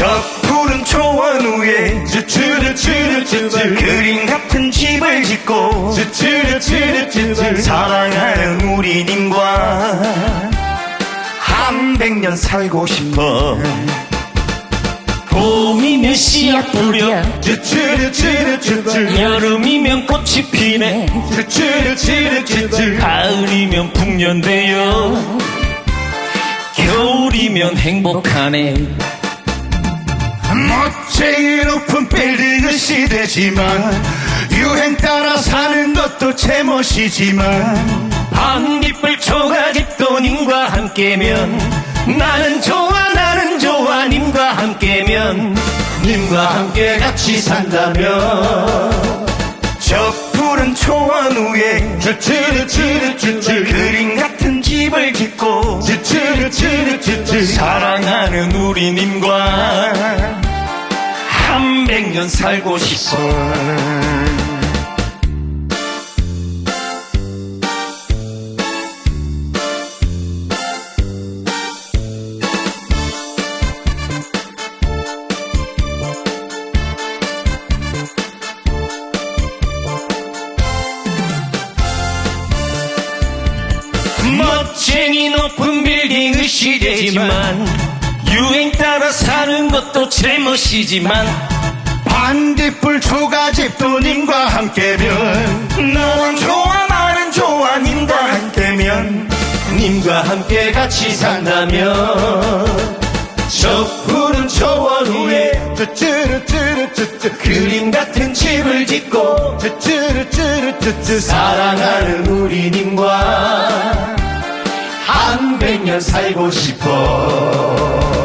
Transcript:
저 푸른 초원 위에 쭈쭈르쭈르쭈쭈 그림 같은 집을 짓고 쭈쭈르쭈르쭈쭈 사랑하는 우리 님과 한 백년 살고 싶어. 봄이면 씨앗 뿌려 쭈쭈르쭈르쭈쭈 여름이면 꽃이 피네. 쭈쭈르쭈르쭈쭈 가을이면 풍년되어 겨울이면 행복하네 멋쟁이 높은 빌딩은 시대지만 유행 따라 사는 것도 제멋이지만 반딧불 초가집도 님과 함께면 나는 좋아 나는 좋아 님과 함께면 님과 함께 같이 산다면. 저 푸른 초원 위에 쭈쭈르쭈르쭈쭈 그림 같은 집을 짓고 쭈쭈르쭈르쭈쭈 사랑하는 우리 님과 한 백년 살고 싶어. 멋쟁이 높은 빌딩의 시대지만 유행 따라 사는 것도 제멋이지만 반딧불 초가집 도 님과 함께면 너는 좋아 나는 좋아 님과 함께면 님과 함께 같이 산다면 저 푸른 초원 위에 쭈쭈르쭈르쭈쭈 그림 같은 집을 짓고 쭈쭈르쭈르쭈쭈 사랑하는 우리 님과 한 백년 살고 싶어